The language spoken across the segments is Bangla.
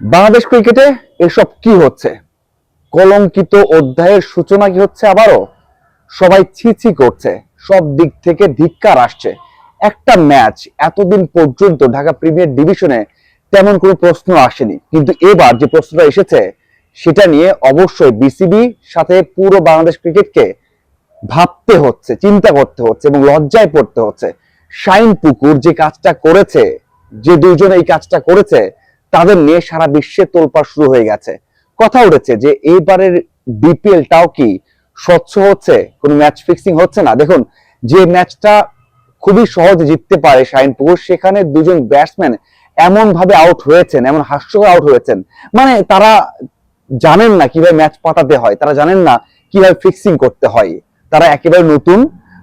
বাংলাদেশ ক্রিকেটে এসব কি হচ্ছে? কলঙ্কিত অধ্যায়ের সূচনা কি হচ্ছে আবারও? সবাই ছিছি করছে, সব দিক থেকে ধিক্কার আসছে। একটা ম্যাচ এতদিন পর্যন্ত ঢাকা প্রিমিয়ার ডিভিশনে তেমন কোনো প্রশ্ন আসেনি। কিন্তু এবার যে প্রশ্নটা এসেছে, সেটা নিয়ে অবশ্যই বিসিবি সাথে পুরো বাংলাদেশ ক্রিকেটকে ভাবতে হচ্ছে, চিন্তা করতে হচ্ছে এবং লজ্জায় পড়তে হচ্ছে। শাইন পুকুর যে কাজটা করেছে, যে দুজন এই কাজটা করেছে তাদের নিয়ে সারা বিশ্বে তোলপাড় শুরু হয়ে গেছে। কথা উঠেছে যে এইবারের বিপিএলটাও কি স্বচ্ছ হচ্ছে? কোনো ম্যাচ ফিক্সিং হচ্ছে না? দেখুন, যে ম্যাচটা খুবই সহজে জিততে পারে শাইন পুকুর, সেখানে দুজন ব্যাটসম্যান এমন ভাবে আউট হয়েছেন, এমন হাস্যকর আউট হয়েছেন। মানে তারা জানেন না কীভাবে ম্যাচ পাঠাতে হয়, তারা জানেন না কীভাবে ফিক্সিং করতে হয়। তারা একেবারে নতুন,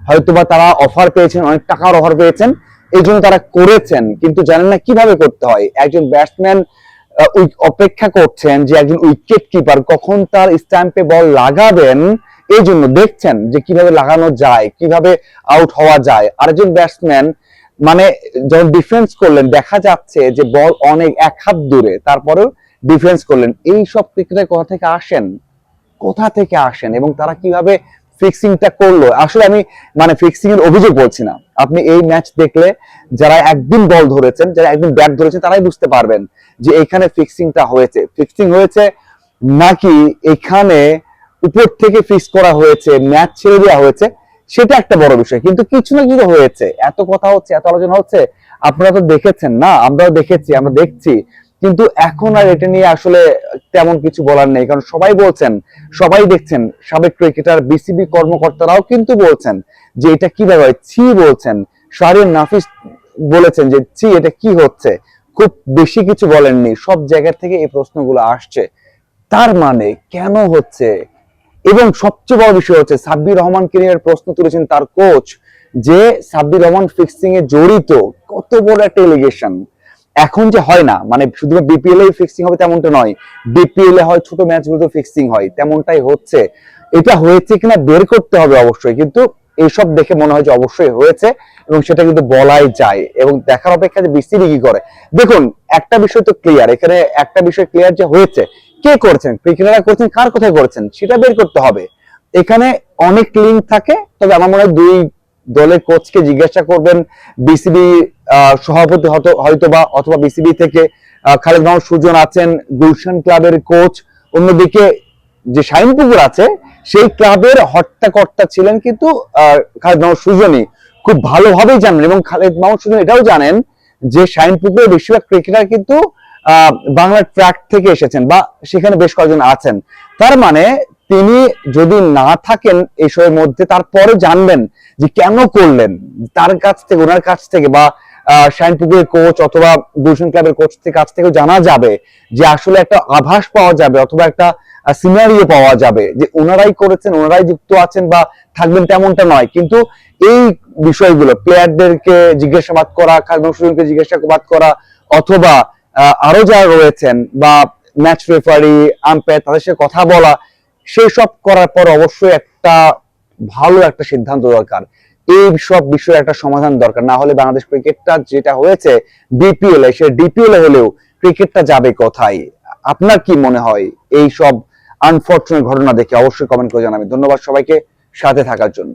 হয়তোবা তারা অফার পেয়েছেন, অনেক টাকার অফার পেয়েছেন এই জন্য তারা করেছেন, কিন্তু জানেন না কীভাবে করতে হয়। একজন ব্যাটসম্যান অপেক্ষা করছেন যে একজন উইকেট কিপার কখন তার স্ট্যাম্পে বল লাগাবেন, এই জন্য দেখছেন যে কীভাবে লাগানো যায়, কীভাবে আউট হওয়া যায়। আরেকজন ব্যাটসম্যান মানে যখন ডিফেন্স করলেন, দেখা যাচ্ছে যে বল অনেক এক হাত দূরে, তারপরেও ডিফেন্স করলেন। এই সব ক্রিকেটের কথা থেকে আসেন? কোথা থেকে আসেন? এবং তারা কীভাবে ফিক্সিংটা করল? আসলে আমি মানে ফিক্সিং এর অভিযোগ বলছি না। আপনি এই ম্যাচ দেখলে যারা একদিন বল ধরেছেন, যারা একদিন ব্যাট ধরেছেন, তারাই বুঝতে পারবেন যে এখানে ফিক্সিংটা হয়েছে। ফিক্সিং হয়েছে নাকি এখানে উপর থেকে ফিক্স করা হয়েছে ম্যাচ ছেড়ে দেওয়া হয়েছে, সেটা একটা বড় বিষয়। কিন্তু কিছু না কিছু হয়েছে। এত কথা হচ্ছে, এত আলোচনা হচ্ছে, আপনারা তো দেখেছেন না, আমরাও দেখেছি, আমরা দেখছি। কিন্তু এখন আর এটা নিয়ে আসলে তেমন কিছু বলার নেই, কারণ সবাই বলছেন, সবাই দেখছেন, সাবেক ক্রিকেটার, বিসিবি কর্মকর্তারাও কিন্তু বলছেন যে এটা কীভাবে হয় ছি বলছেন শাহরিয়ার নাফিস বলেছেন যে ছি, এটা কি হচ্ছে, খুব বেশি কিছু বলেননি, সব জায়গা থেকে এই প্রশ্নগুলো আসছে, তার মানে কেন হচ্ছে? এবং সবচেয়ে বড় বিষয় হচ্ছে, সাব্বির রহমানকে নিয়ে প্রশ্ন তুলেছেন তার কোচ যে সাব্বির রহমান ফিক্সিং এ জড়িত, কত বড় একটা এলিগেশন এখন যে হয় না মানে শুধু বিপিএল ফিক্সিং হবে তেমনটা নয় বিপিএল এ হয় ছোট ম্যাচগুলোতে ফিক্সিং হয়, তেমনটাই হচ্ছে। এটা হয়েছে কিনা বের করতে হবে অবশ্যই, কিন্তু এইসব দেখে মনে হয় যে অবশ্যই হয়েছে এবং সেটা কিন্তু বলাই যায় এবং দেখার অপেক্ষা যে বিসিবি কি করে। দেখুন, একটা বিষয় তো ক্লিয়ার এখানে একটা বিষয় ক্লিয়ার যে হয়েছে। কে করছেন? ক্রিকেটাররা করেছেন, কার কোথায় করছেন? সেটা বের করতে হবে। এখানে অনেক লিঙ্ক থাকে, তবে আমার মনে হয় দুই দলের কোচকে জিজ্ঞাসা করবেন বিসিবি সভাপতি হয়তো বা অথবা বিসিবি থেকে খালেদ মাহমুদ সুজন আছেন, গুলশান ক্লাবের কোচ অন্যদিকে যে শাহিন পুকুর আছে, সেই ক্লাবের হট্টাকর্তা ছিলেন কিন্তু খালেদ মাহমুদ সুজনই। খুব ভালোভাবেই জানেন এবং খালেদ মাহমুদ সুজন এটাও জানেন যে শাহিন পুকুরের বেশিরভাগ ক্রিকেটার কিন্তু বাংলার ট্র্যাক থেকে এসেছেন বা সেখানে বেশ কয়েকজন আছেন। তার মানে তিনি যদি না থাকেন এসবের মধ্যে তারপরে জানবেন যে কেন করলেন। তার কাছ থেকে ওনার কাছ থেকে বা আহ, কোচ অথবা গুলশান ক্লাবের কোচ কাছ থেকেও জানা যাবে যে আসলে একটা আভাস পাওয়া যাবে অথবা একটা সিনারিও পাওয়া যাবে যে ওনারাই করেছেন ওনারাই যুক্ত আছেন বা থাকবেন তেমনটা নয়। কিন্তু এই বিষয়গুলো প্লেয়ারদেরকে জিজ্ঞাসাবাদ করা সুজনকে জিজ্ঞাসাবাদ করা অথবা আরও যারা রয়েছেন বা ম্যাচ রেফারি আম্পায়ার তাদের সাথে কথা বলা সেই সব করার পর অবশ্যই একটা ভালো একটা সিদ্ধান্ত দরকার। এই সব বিষয়ে একটা সমাধান দরকার। না হলে বাংলাদেশ ক্রিকেটটা যেটা হয়েছে বিপিএল এ, সে ডিপিএল এ হলেও ক্রিকেটটা যাবে কোথায়? আপনার কি মনে হয় এই সব আনফর্চুনেট ঘটনা দেখে? অবশ্যই কমেন্ট করে জানাবেন। ধন্যবাদ সবাইকে। সাথে থাকার জন্য।